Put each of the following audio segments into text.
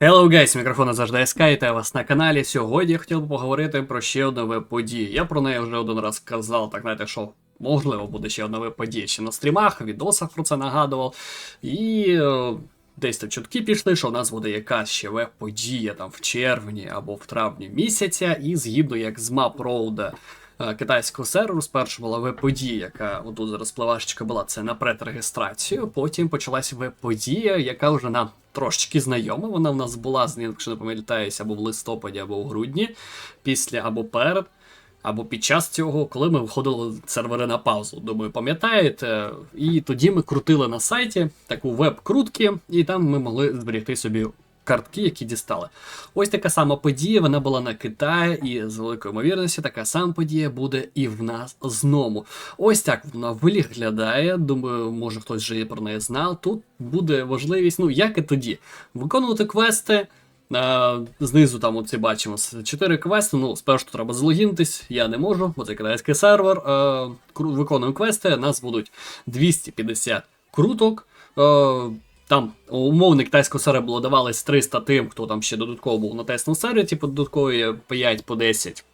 Hello guys, мікрофон завжди СК, вітаю вас на каналі. Сьогодні я хотів би поговорити про ще одну веб-подію. Я про неї вже один раз казав, так знаєте, що можливо буде ще одна веб-подія ще на стрімах, відосах про це нагадував. І е, десь там чутки пішли, що в нас буде якась ще веб-подія там в червні або в травні місяця, і згідно як з е, китайського серверу, спершу була веб-подія, яка отут зараз плавашечка була, це на предреєстрацію. Потім почалася веб-подія, яка вже нам трошечки знайома. Вона в нас була, якщо не помиляюся, або в листопаді, або в грудні, після або перед. Або під час цього, коли ми виходили сервери на паузу. Думаю, пам'ятаєте? І тоді ми крутили на сайті таку веб-крутки, і там ми могли зберегти собі картки, які дістали. Ось така сама подія, вона була на Китаї, і з великою ймовірністю така сама подія буде і в нас знову. Ось так вона виглядає. Думаю, може хтось вже про неї знав. Тут буде важливість, ну як і тоді, виконувати квести. Знизу там оці бачимо с- чотири квести. Ну, спершу треба залогінитись, я не можу, бо це китайський сервер. Кру- виконуємо квести, нас будуть 250 круток. Там умовно китайського сера було давалось 300 тим, хто там ще додатково був на тестовому сервері, типу додаткові 5 по 10.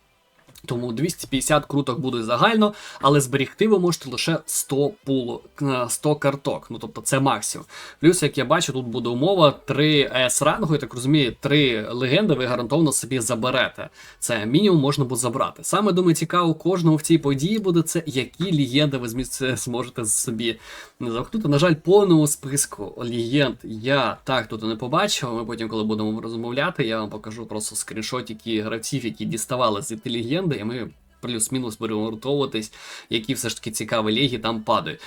Тому 250 круток буде загально, але зберігти ви можете лише 100 пулу, е, 100 карток. Ну тобто це максимум. Плюс, як я бачу, тут буде умова 3 с рангу, я так розумію, 3 легенди ви гарантовано собі заберете. Це мінімум можна буде забрати. Саме думаю, цікаво кожному в цій події буде це, які легенди ви зміс- зможете собі замкнути. На жаль, повного списку легенд я так тут і не побачив. Ми потім, коли будемо розмовляти, я вам покажу просто скріншотики гравців, які діставали звідти легенди, і ми. Плюс-мінус будемо орієнтовуватись, які все ж таки цікаві легі там падають.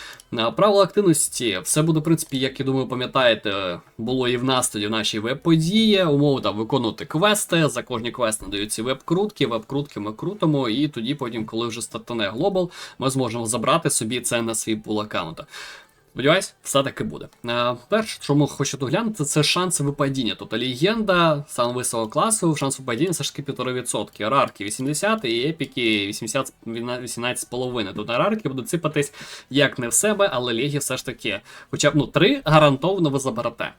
Правила активності, все буде, в принципі, як я думаю, пам'ятаєте, було і в нас тоді в нашій веб-події. Умови там виконувати квести. За кожні квести надаються веб-крутки, веб-крутки ми крутимо, і тоді потім, коли вже стартане глобал, ми зможемо забрати собі це на свій пул аккаунта. Сподіваюсь, все таки буде. А, перше, що ми хочу доглянути, це шанси випадіння. Тобто легенда саме високого класу, шанс випадіння все ж таки 1,5%. Рарки 80 і епіки 80, 18,5. Тут на рарки будуть сипатись як не в себе, але легі все ж таки. Хоча б ну, 3 гарантовано ви заберете.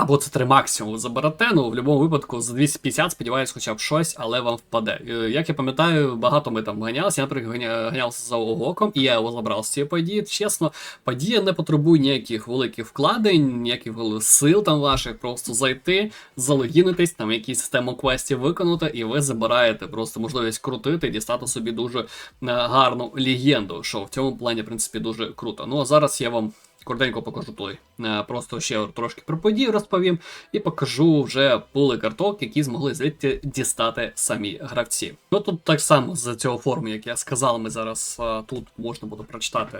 Або це 3 максимум заберете, ну в будь-якому випадку за 250 сподіваюсь, хоча б щось, але вам впаде. Е, Як я пам'ятаю, багато ми там ганялися. Я, наприклад, ганявся за огоком, і я його забрав з цієї події. Чесно, подія не потребує ніяких великих вкладень, ніяких сил там ваших. Просто зайти, залогінитись, там якісь систему квестів виконати, і ви забираєте просто можливість крутити, дістати собі дуже е, гарну легенду, що в цьому плані, в принципі, дуже круто. Ну а зараз я вам. Коротенько покажу той. Е, Просто ще трошки про подію розповім і покажу вже пули карток, які змогли звідти дістати самі гравці. Ну тут так само з цього форму, як я сказав, ми зараз е, тут можна буде прочитати.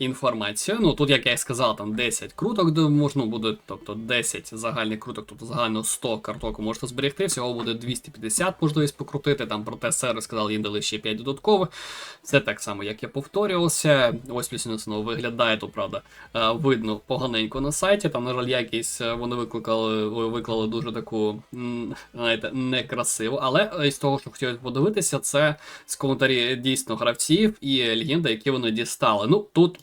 Е, Інформацію. Ну тут, як я і сказав, там 10 круток можна буде, тобто 10 загальних круток, тобто загально 100 карток можете зберегти. Всього буде 250 можливість покрутити. Там проте сервер сказали, їм дали ще 5 додаткових. Це так само, як я повторювався. Ось плюс воно виглядає, то правда, е, видно поганенько на сайті. Там, на жаль, якість е, вони викликали, виклали дуже таку, знаєте, некрасиву. Але е, із того, що хотілося подивитися, це з коментарі дійсно гравців і легенди, які вони дістали. Ну тут.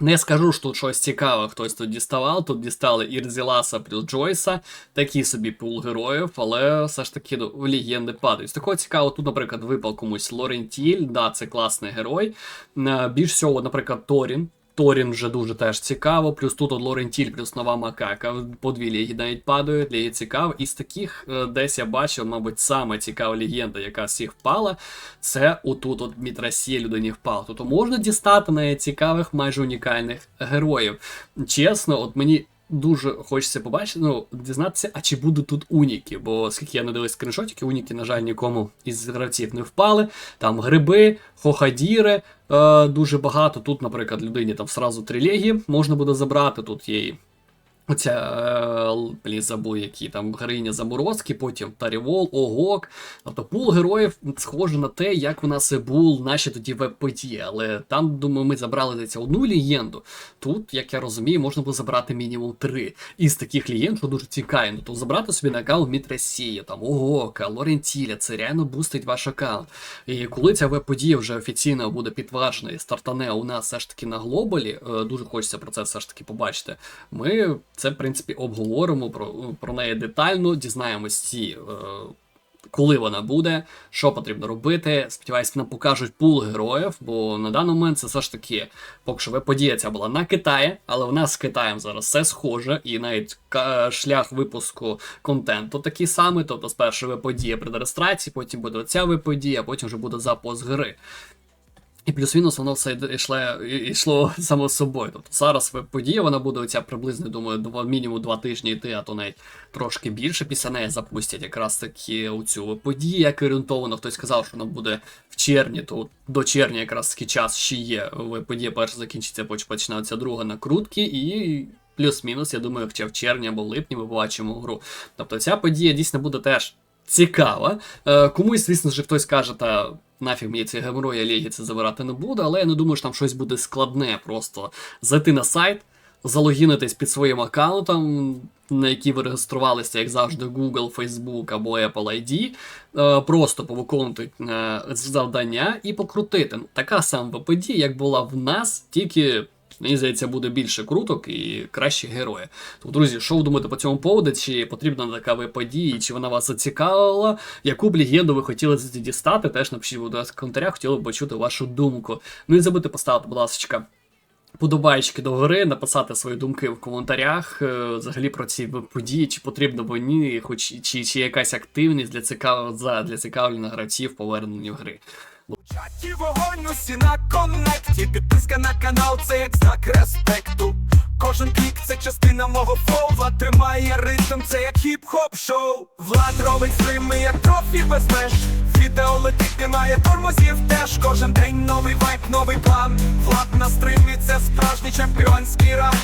Не скажу, що тут щось цікаве, хтось тут діставав. Тут дістали Ірзіласа плюс Джойса, такі собі пул героїв, але все ж таки в легенди падають. З такого цікаво, тут, наприклад, випав комусь Лорентіль, да, це класний герой. Е, Більш всього, наприклад, Торін. Торін вже дуже теж цікаво, плюс тут от Лорентіль, плюс нова макака. По дві ліги навіть падають, ліги цікаво. І з таких е, десь я бачив, мабуть, саме цікава легенда, яка з всіх впала, це отут от Мітрасі людині впала. Тобто можна дістати на цікавих, майже унікальних героїв. Чесно, от мені. Дуже хочеться побачити, ну, дізнатися, а чи будуть тут уніки, бо оскільки я не дивився скріншотики, уніки, на жаль, нікому із гравців не впали. Там гриби, хохадіри е, дуже багато. Тут, наприклад, людині там сразу три легі можна буде забрати. Тут є Оця, е, блін, забув, які там героїня заморозки, потім Тарівол, Огок. Тобто пул героїв схоже на те, як у нас і був наші тоді веб-події. Але там, думаю, ми забрали здається, одну легенду. Тут, як я розумію, можна було забрати мінімум три. Із таких легенд, що дуже цікаво. То забрати собі на аккаунт Мітрасія, там Огока, Лорентіля, це реально бустить ваш аккаунт. І коли ця веб-подія вже офіційно буде підтверджена і стартане у нас все ж таки на глобалі, е, дуже хочеться про це все ж таки побачити. Ми це, в принципі, обговоримо про, про неї детально, дізнаємось. Е, коли вона буде, що потрібно робити. Сподіваюсь, нам покажуть пул героїв, бо на даний момент це все ж таки, поки що подія ця була на Китаї, але в нас з Китаєм зараз все схоже, і навіть шлях випуску контенту такий самий. Тобто, спершу веб-подія при реєстрації, потім буде оця веб-подія, потім вже буде запуск гри. І плюс-мінус воно все йшло, йшло само собою. Тобто зараз подія вона буде оця приблизно, думаю, два, мінімум два тижні йти, а то навіть трошки більше. Після неї запустять якраз таки оцю подію, як орієнтовано. Хтось сказав, що вона буде в червні, то до червня якраз таки час ще є. Подія перша закінчиться, почнеться друга накрутки і. Плюс-мінус, я думаю, хоча в червні або в липні ми побачимо гру. Тобто ця подія дійсно буде теж цікава. Е, комусь, звісно ж, хтось каже, та нафіг мені ці геморої, ліги це забирати не буду, але я не думаю, що там щось буде складне. Просто зайти на сайт, залогінитись під своїм аккаунтом, на який ви реєструвалися, як завжди, Google, Facebook або Apple ID, е, просто повиконувати е, завдання і покрутити. Така сама подія, як була в нас, тільки. Мені здається, буде більше круток і кращі герої. Тому, друзі, що ви думаєте по цьому поводу? Чи потрібна така ви подія, чи вона вас зацікавила? Яку б легенду ви хотіли дістати? Теж напишіть, будь ласка, в коментарях, хотіли б почути вашу думку. Ну і забудьте поставити, будь ласка, подобайки до гри, написати свої думки в коментарях е, взагалі про ці події, чи потрібно вони, хоч чи, чи якась активність для цікав... для цікавлення гравців повернення в гри. Чаті вогонь усі на коннекті. Підписка на канал це як знак респекту. Кожен клік це частина мого флоу Влад тримає ритм, це як хіп-хоп шоу. Влад робить стрими, як трофі без меж. Відео летить, немає тормозів теж Кожен день новий вайп, новий план. Влад на стримі це справжній чемпіонський раунд